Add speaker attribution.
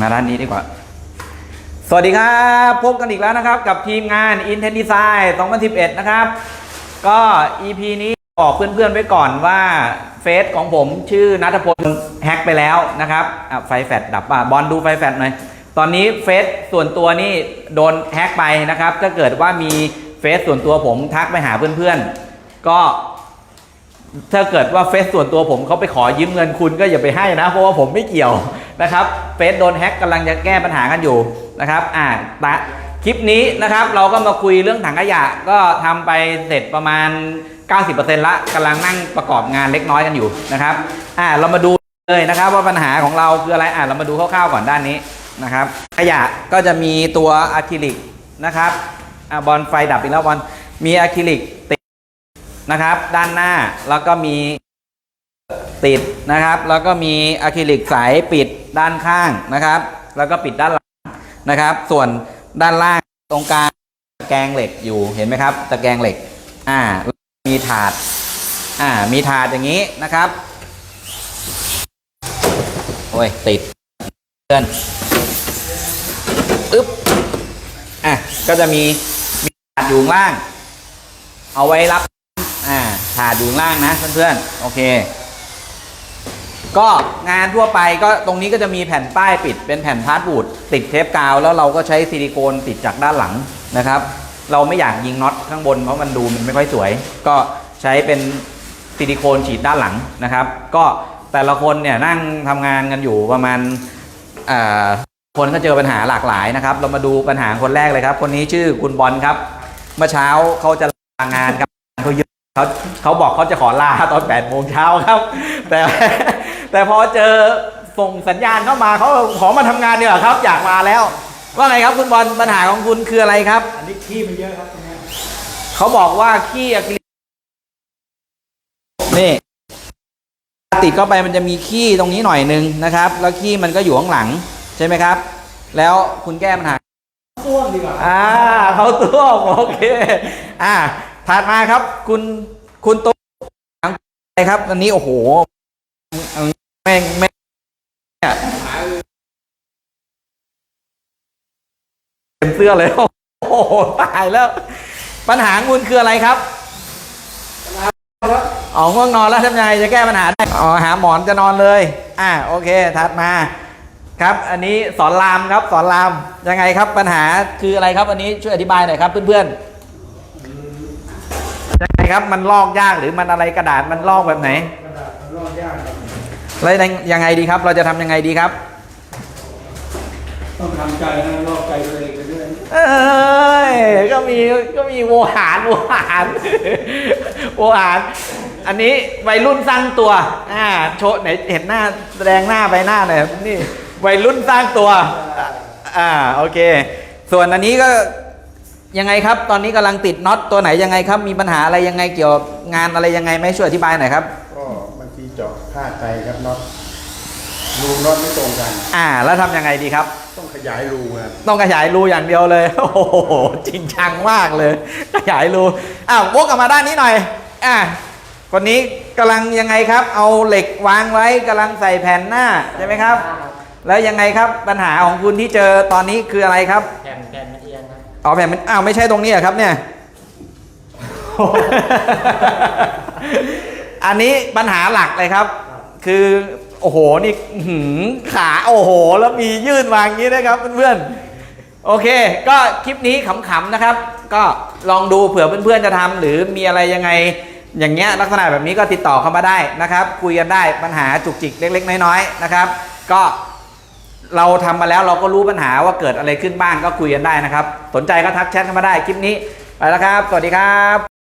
Speaker 1: มาด้านนี้ดีกว่า สวัสดีครับ พบกันอีกแล้วนะครับ กับทีมงาน i n t e n Design 2011 นะครับ ก็ EP นี้บอกเพื่อนๆไว้ก่อนว่าเฟซของผมชื่อนัทพลแฮกไปแล้วนะครับไฟแฟดดับป่ะบอลดูไฟแฟดหน่อย ตอนนี้เฟซส่วนตัวนี่โดนแฮกไปนะครับ ถ้าเกิดว่ามีเฟซส่วนตัวผมทักไปหาเพื่อนๆ ก็ถ้าเกิดว่าเฟซส่วนตัวผมเขาไปขอยืมเงินคุณก็อย่าไปให้นะ เพราะว่าผมไม่เกี่ยว นะครับเฟซโดนแฮ็กกำลังจะแก้ปัญหากันอยู่นะครับอ่าตะคลิปนี้นะครับเราก็มาคุยเรื่องถังขยะก็ทำไปเสร็จประมาณ 90%ละกำลังนั่งประกอบงานเล็กน้อยกันอยู่นะครับอ่าเรามาดูเลยนะครับว่าปัญหาของเราคืออะไรอ่าเรามาดูคร่าวๆก่อนด้านนี้นะครับขยะก็จะมีตัวอะคริลิกนะครับอ่าบอลไฟดับอีกแล้วบอลมีอะคริลิกติดนะครับด้านหน้าแล้วก็มี ติดนะครับ แล้วก็มีอะคริลิกใสปิดด้านข้างนะครับ แล้วก็ปิดด้านหลังนะครับ ส่วนด้านล่างตรงกลางตะแกรงเหล็กอยู่เห็นไหมครับ ตะแกรงเหล็กอ่ามีถาดอ่ามีถาดอย่างนี้นะครับโอ้ยติดเพื่อนอึ๊บอะก็จะมีมีถาดอยู่ล่าง เอาไว้รับอ่าถาดอยู่ล่างนะเพื่อนๆโอเค ก็งานทั่วไปก็ตรงนี้ก็จะมีแผ่นป้ายปิด เป็นแผ่นพาสบูดติดเทปกาว แล้วเราก็ใช้ซิลิโคนติดจากด้านหลังนะครับ เราไม่อยากยิงน็อตข้างบนเพราะมันดูมันไม่ค่อยสวย ก็ใช้เป็นซิลิโคนฉีดด้านหลังนะครับ ก็แต่ละคนเนี่ยนั่งทำงานกันอยู่ประมาณคนก็เจอปัญหาหลากหลายนะครับ เรามาดูปัญหาคนแรกเลยครับ คนนี้ชื่อคุณบอลครับเมื่อเช้าเขาจะลางานครับเขาเยอะเขาเขาบอกเขาจะขอลาตอน8ปดโมงเช้าครับ แต่ แต่พอเจอส่งสัญญาณเข้ามาเขาขอมาทำงานเนี่ยครับ อยากมาแล้ว ว่าไงครับคุณบอลปัญหาของคุณคืออะไรครับ
Speaker 2: อันนี้ขี้มันเยอะครับตรงเนี้ย
Speaker 1: เขาบอกว่าขี้อะคริลิกนี่ติดเข้าไปมันจะมีขี้ตรงนี้หน่อยนึงนะครับ แล้วขี้มันก็อยู่ข้างหลังใช่ไหมครับ แล้วคุณแก้ปัญหา
Speaker 2: ส้วมดีกว่า
Speaker 1: อ่าเขาตัวโอเคอ่าถัดมาครับ คุณคุณตุ๊กอะไรครับอันนี้โอ้โห แม่งแม่งเนี่ยเต็มเสื้อเลย โอ้โห ตายแล้ว ปัญหาคุณคืออะไรครับอ๋อง่วงนอนแล้วทำไงจะแก้ปัญหาได้ อ๋อ หาหมอนจะนอนเลย อ่า โอเค ถัดมา ครับ อันนี้สอนรามครับ สอนราม ยังไงครับ ปัญหาคืออะไรครับ อันนี้ช่วยอธิบายหน่อยครับเพื่อนๆ ยังไงครับ มันลอกยากหรือมันอะไรกระดาษมันลอกแบบไหน
Speaker 2: กระดาษมันลอกยากครับ
Speaker 1: แล้วยังไงดีครับ เราจะทำยังไงดีครับ
Speaker 2: ต้องทำใจนะลอกใจตัวเองไปด้วย
Speaker 1: เอ้ยก็มีก็มีโวหารโวหารโวหาร อันนี้วัยรุ่นสร้างตัวอ่าโชว์ไหนเห็นหน้าแสดงหน้าไปหน้าหน่อยครับนี่วัยรุ่นสร้างตัวอ่าโอเค ส่วนอันนี้ก็ยังไงครับ ตอนนี้กำลังติดน็อตตัวไหนยังไงครับ มีปัญหาอะไรยังไงเกี่ยวกับงานอะไรยังไงไหมช่วยอธิบายหน่อยครับ
Speaker 2: ก็บางที เจาะพลาดไปครับน็อตรูน็อตไม่ตรงกัน
Speaker 1: อ่า แล้วทำยังไงดีครับ
Speaker 2: ต้องขยายรูครับ
Speaker 1: ต้องขยายรูอย่างเดียวเลย โอ้โห จริงจังมากเลย ขยายรูอ้าววกกลับมาด้านนี้หน่อย อะคนนี้กำลังยังไงครับ เอาเหล็กวางไว้กำลังใส่แผ่นหน้าใช่ไหมครับ แล้วยังไงครับปัญหาของคุณที่เจอตอนนี้คืออะไรครับ
Speaker 3: แผ่นแผ่นมันเอียงครับ
Speaker 1: อ๋อแผ่นมันอ้าวไม่ใช่ตรงนี้เหรอครับเนี่ย อันนี้ปัญหาหลักเลยครับ คือโอ้โหนี่หือขาโอ้โห แล้วมียื่นมาอย่างนี้นะครับเพื่อนๆโอเค ก็คลิปนี้ขำๆนะครับ ก็ลองดูเผื่อเพื่อนๆจะทำหรือมีอะไรยังไงอย่างเงี้ยลักษณะแบบนี้ก็ติดต่อเข้ามาได้นะครับ คุยกันได้ปัญหาจุกจิกเล็ก ๆ น้อยๆนะครับ ก็เราทำมาแล้วเราก็รู้ปัญหาว่าเกิดอะไรขึ้นบ้างก็คุยกันได้นะครับ สนใจก็ทักแชทเข้ามาได้คลิปนี้ไปแล้วครับ สวัสดีครับ